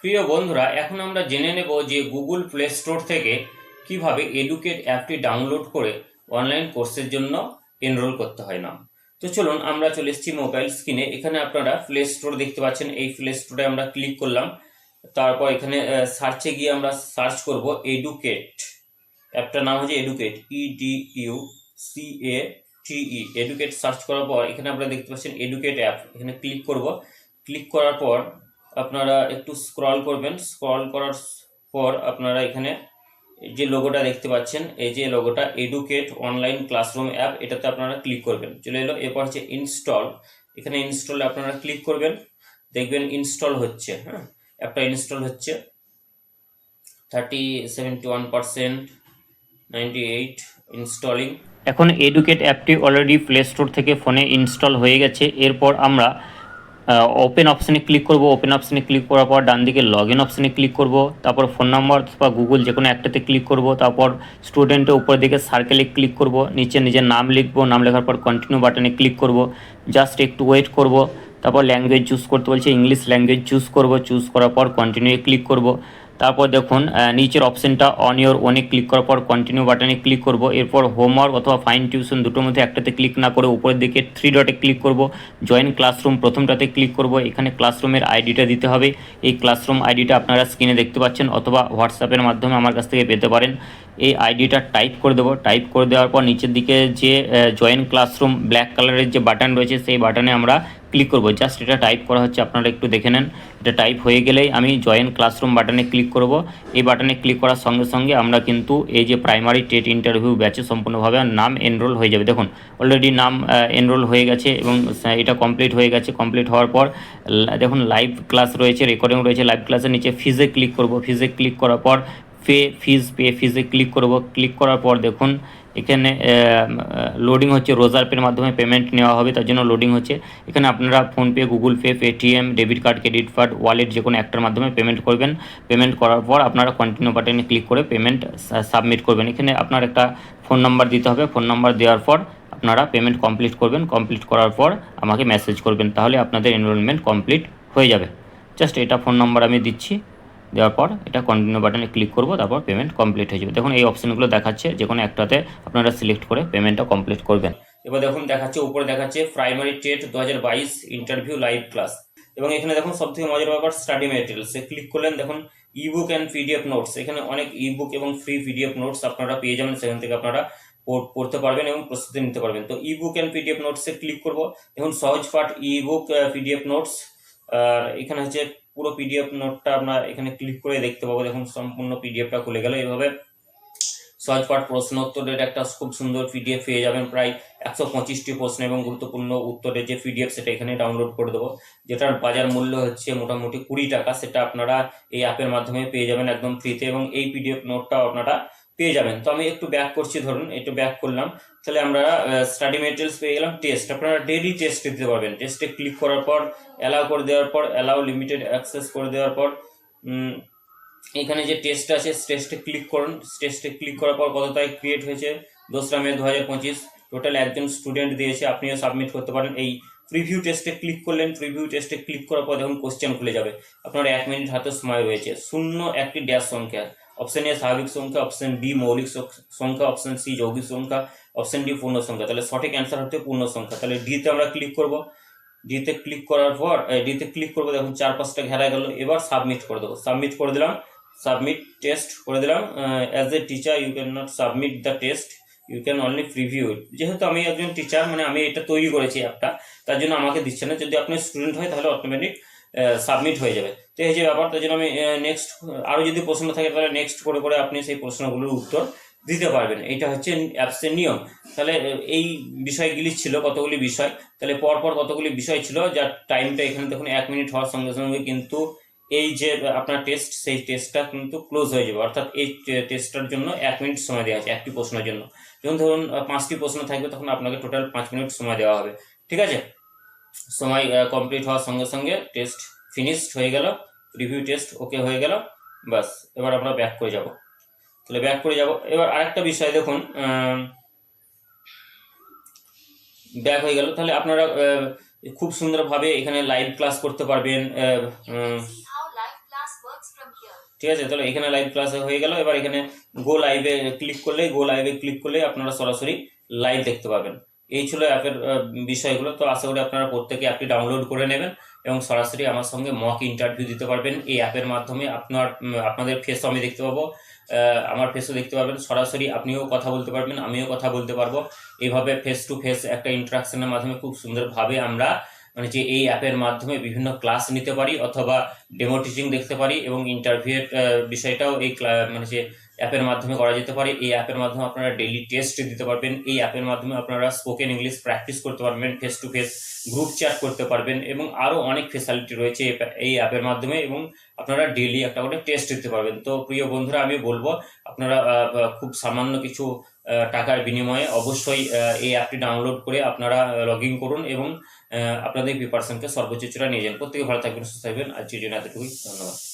প্রিয় বন্ধুরা, এখন আমরা জেনে নেব যে গুগল প্লে স্টোর থেকে কীভাবে এডুকেট অ্যাপটি ডাউনলোড করে অনলাইন কোর্সের জন্য এনরোল করতে হয় না। তো চলুন, আমরা চলে এসেছি মোবাইল স্ক্রিনে। এখানে আপনারা প্লে স্টোর দেখতে পাচ্ছেন। এই প্লে স্টোরে আমরা ক্লিক করলাম। তারপর এখানে সার্চে গিয়ে আমরা সার্চ করব এডুকেট অ্যাপটার নাম হচ্ছে Educate E D U C A T E Educate search করার পর এখানে আপনারা দেখতে পাচ্ছেন এডুকেট অ্যাপ। এখানে ক্লিক করব। ক্লিক করার পর আপনারা একটু স্ক্রল করবেন। স্ক্রল করার পর আপনারা এখানে যে লোগোটা দেখতে পাচ্ছেন, এই যে লোগোটা এডুকেট অনলাইন ক্লাসরুম অ্যাপ এটাতে আপনারা ক্লিক করবেন। চলে এলো, এরপর হচ্ছে ইনস্টল এখানে ইনস্টলে আপনারা ক্লিক করবেন। দেখবেন ইনস্টল হচ্ছে হ্যাঁ? অ্যাপটা ইনস্টল হচ্ছে। Thirty seventy one eight installing এখন এডুকেট অ্যাপটি অলরেডি প্লে স্টোর থেকে ফোনে ইনস্টল হয়ে গেছে। এরপর আমরা ওপেন অপশানে ক্লিক করব। ওপেন অপশানে ক্লিক করার পর ডান দিকে লগ ইন অপশানে ক্লিক করব। তারপর ফোন নাম্বার বা গুগল যে কোনো একটাতে ক্লিক করব। তারপর স্টুডেন্টের উপর দিকে সার্কেলে ক্লিক করব। নিচে নিজের নাম লিখব। নাম লেখার পর কন্টিনিউ বাটনে ক্লিক করব। জাস্ট একটু ওয়েট করব। তারপর ল্যাঙ্গুয়েজ চুজ করতে বলছে ইংলিশ ল্যাঙ্গুয়েজ চুজ করব। চুজ করার পর কন্টিনিউ ক্লিক করব। তারপর দেখুন নিচের অপশনটা অন ইওর ওনে ক্লিক করার পর কন্টিনিউ বাটনে ক্লিক করব। এরপর হোমওয়ার্ক অথবা ফাইন টিউশন দুটোর মধ্যে একটাতে ক্লিক না করে উপরের দিকে থ্রি ডটে ক্লিক করব। জয়েন ক্লাসরুম প্রথমটাতে ক্লিক করব। এখানে ক্লাসরুমের আইডিটা দিতে হবে। এই ক্লাসরুম আইডিটা আপনারা স্ক্রিনে দেখতে পাচ্ছেন অথবা হোয়াটসঅ্যাপের মাধ্যমে আমার কাছ থেকে পেতে পারেন। এই আইডিটা টাইপ করে দেবো। টাইপ করে দেওয়ার পর নিচের দিকে যে জয়েন ক্লাসরুম ব্ল্যাক কালারের যে বাটন রয়েছে, সেই বাটনে আমরা ক্লিক করব। জাস্ট এটা টাইপ করা হচ্ছে, আপনারা একটু দেখে নেন। এটা টাইপ হয়ে গেলেই আমি জয়েন ক্লাসরুম বাটনে ক্লিক করব। এই বাটনে ক্লিক করার সঙ্গে সঙ্গে আমরা কিন্তু এই যে প্রাইমারি টেট ইন্টারভিউ ব্যাচে সম্পূর্ণভাবে নাম এনরোল হয়ে যাবে। দেখুন অলরেডি নাম এনরোল হয়ে গেছে এবং এটা কমপ্লিট হয়ে গেছে। কমপ্লিট হওয়ার পর দেখুন লাইভ ক্লাস রয়েছে রেকর্ডিং রয়েছে। লাইভ ক্লাসের নিচে ফিজে ক্লিক করব। ফিজে ক্লিক করার পর পে ফিজ পে ফিজে ক্লিক করব। ক্লিক করার পর দেখুন, এখানে লোডিং হচ্ছে, রোজার পের মাধ্যমে পেমেন্ট নেওয়া হবে, তার জন্য লোডিং হচ্ছে। এখানে আপনারা PhonePe Google Pay Paytm debit card credit card wallet যে কোনো একটার মাধ্যমে পেমেন্ট করবেন। পেমেন্ট করার পর আপনারা কন্টিনিউ বাটনে ক্লিক করে পেমেন্ট সাবমিট করবেন। এখানে আপনার একটা ফোন নাম্বার দিতে হবে। ফোন নাম্বার দেওয়ার পর আপনারা পেমেন্ট কমপ্লিট করবেন। কমপ্লিট করার পর আমাকে মেসেজ করবেন। তাহলে আপনাদের এনরোলমেন্ট কমপ্লিট হয়ে যাবে। জাস্ট এটা ফোন নাম্বার আমি দিচ্ছি। দেওয়ার পর এটা কন্টিনিউ বাটনে ক্লিক করব, তারপর পেমেন্ট কমপ্লিট হয়ে যাবে। দেখুন, এই অপশনগুলো দেখাচ্ছে, যে কোনো একটাতে আপনারা সিলেক্ট করে পেমেন্টটা কমপ্লিট করবেন। এবার দেখুন, দেখাচ্ছে, উপরে দেখাচ্ছে প্রাইমারি টেট দু হাজার বাইশ ইন্টারভিউ লাইভ ক্লাস এবং এখানে দেখুন সব থেকে মজার ব্যাপার স্টাডি মেটেরিয়ালস এ ক্লিক করলেন, দেখুন ইবুক অ্যান্ড পিডিএফ নোটস এখানে অনেক ইবুক এবং ফ্রি পিডিএফ নোটস আপনারা পেয়ে যাবেন, সেখান থেকে আপনারা পড়- পড়তে পারবেন এবং প্রস্তুতি নিতে পারবেন। তো ইবুক অ্যান্ড পিডিএফ নোটসে ক্লিক করব। দেখুন, সহজ পাঠ ইবুক পিডিএফ নোটস আর এখানে হচ্ছে পুরো পিডিএফ নোটটা আমরা এখানে ক্লিক করে দেখতে পাবো। দেখুন, সম্পূর্ণ পিডিএফটা খুলে গেল এইভাবে। সহজ পাঠ প্রশ্ন উত্তরের একটা খুব সুন্দর পিডিএফ পেয়ে যাবেন, প্রায় একশো পঁচিশটি প্রশ্ন এবং গুরুত্বপূর্ণ উত্তরের যে পিডিএফ সেটা এখানে ডাউনলোড করে দেবো। যেটার বাজার মূল্য হচ্ছে মোটামুটি কুড়ি টাকা, সেটা আপনারা এই অ্যাপের মাধ্যমে পেয়ে যাবেন একদম ফ্রিতে এবং এই পিডিএফ নোটটাও আপনারা পেয়ে যাবেন। তো আমি একটু ব্যাক করছি ধরুন, একটু ব্যাক করলাম। তাহলে আমরা স্টাডি মেটেরিয়ালস পেয়ে গেলাম টেস্ট আপনারা ডেলি টেস্ট দিতে পারবেন। টেস্টে ক্লিক করার পর অ্যালাউ করে দেওয়ার পর অ্যালাউ লিমিটেড অ্যাক্সেস করে দেওয়ার পর এখানে যে টেস্ট আছে টেস্টে ক্লিক করুন। টেস্টে ক্লিক করার পর কত তারিখ ক্রিয়েট হয়েছে? দোসরা মে দু হাজার পঁচিশ। টোটাল একজন স্টুডেন্ট দিয়েছে, আপনিও সাবমিট করতে পারেন। এই প্রিভিউ টেস্টে ক্লিক করলেন প্রিভিউ টেস্টে ক্লিক করার পর যখন কোশ্চেন খুলে যাবে। আপনার এক মিনিট হাতে সময় রয়েছে। শূন্য একটি ড্যাশ সংখ্যা। অপশন এ স্বাভাবিক সংখ্যা অপশন বি মৌলিক সংখ্যা অপশন সি যৌগিক সংখ্যা অপশন ডি পূর্ণ সংখ্যা তাহলে সঠিক অ্যান্সার হচ্ছে পূর্ণ সংখ্যা। তাহলে ডিতে আমরা ক্লিক করব। ডিতে ক্লিক করার পর ডিতে ক্লিক করব, দেখুন চার পাঁচটা ঘেরা গেল। এবার সাবমিট করে দেবো। সাবমিট করে দিলাম। সাবমিট টেস্ট করে দিলাম। As a teacher you can not submit the test you can only preview যেহেতু আমি একজন টিচার মানে আমি এটা তৈরি করেছি অ্যাপটা তার জন্য আমাকে দিচ্ছে না। যদি আপনি স্টুডেন্ট হয়, তাহলে অটোমেটিক সাবমিট হয়ে যাবে। তো এই যে ব্যাপার তার জন্য আমি নেক্সট আরও যদি প্রশ্ন থাকে, তাহলে নেক্সট করে করে আপনি সেই প্রশ্নগুলোর উত্তর দিতে পারবেন। এটা হচ্ছে অ্যাপসের নিয়ম। তাহলে এই বিষয়গুলি ছিল কতগুলি বিষয়। তাহলে পরপর কতগুলি বিষয় ছিল, যার টাইমটা এখানে দেখুন, এক মিনিট হওয়ার সঙ্গে সঙ্গে কিন্তু এই যে, আপনার টেস্ট সেই টেস্টটা কিন্তু ক্লোজ হয়ে যাবে। অর্থাৎ এই টেস্টটার জন্য এক মিনিট সময় দেওয়া আছে, একটি প্রশ্নের জন্য। যখন ধরুন, পাঁচটি প্রশ্ন থাকবে, তখন আপনাকে টোটাল পাঁচ মিনিট সময় দেওয়া হবে। ঠিক আছে? সময় কমপ্লিট হওয়ার সঙ্গে সঙ্গে টেস্ট ফিনিশড হয়ে গেল রিভিউ টেস্ট ওকে হয়ে গেল বাস এবার আমরা ব্যাক করে যাব। তাহলে ব্যাক করে যাব। এবার আরেকটা বিষয় দেখুন ব্যাক হয়ে গেল। তাহলে আপনারা খুব সুন্দরভাবে এখানে লাইভ ক্লাস করতে পারবেন ঠিক আছে? তাহলে এখানে লাইভ ক্লাস হয়ে গেল। এবার এখানে গো লাইভে ক্লিক করলেই গো লাইভে ক্লিক করলেই আপনারা সরাসরি লাইভ দেখতে পাবেন। এই ছিল অ্যাপের বিষয়গুলো। তো আশা করি আপনারা প্রত্যেকে অ্যাপটি ডাউনলোড করে নেবেন এবং সরাসরি আমার সঙ্গে মক ইন্টারভিউ দিতে পারবেন। এই অ্যাপের মাধ্যমে আপনার আপনাদের ফেসও আমি দেখতে পাবো। আমার ফেসও দেখতে পারবেন সরাসরি আপনিও কথা বলতে পারবেন, আমিও কথা বলতে পারব। এইভাবে ফেস টু ফেস একটা ইন্টারাকশনের মাধ্যমে খুব সুন্দরভাবে আমরা মানে যে এই অ্যাপের মাধ্যমে বিভিন্ন ক্লাস নিতে পারি অথবা ডেমো টিচিং দেখতে পারি এবং ইন্টারভিউয়ের বিষয়টাও এই মানে যে অ্যাপের মাধ্যমে করা যেতে পারে। এই অ্যাপের মাধ্যমে আপনারা ডেইলি টেস্ট দিতে পারবেন। এই অ্যাপের মাধ্যমে আপনারা স্পোকেন ইংলিশ প্র্যাকটিস করতে পারবেন face to face group chat করতে পারবেন এবং আরও অনেক ফেসিলিটি রয়েছে এই অ্যাপের মাধ্যমে এবং আপনারা ডেইলি একটা করে টেস্ট দিতে পারবেন। তো প্রিয় বন্ধুরা, আমি বলব, আপনারা খুব সামান্য কিছু টাকার বিনিময়ে অবশ্যই এই অ্যাপটি ডাউনলোড করে আপনারা লগ ইন করুন এবং আপনাদের প্রিপারেশনকে সর্বোচ্চ চূড়া নিয়ে যান। প্রত্যেকে ভালো থাকবেন, সুস্থ থাকবেন। আজকের জন্য এতটুকুই। ধন্যবাদ।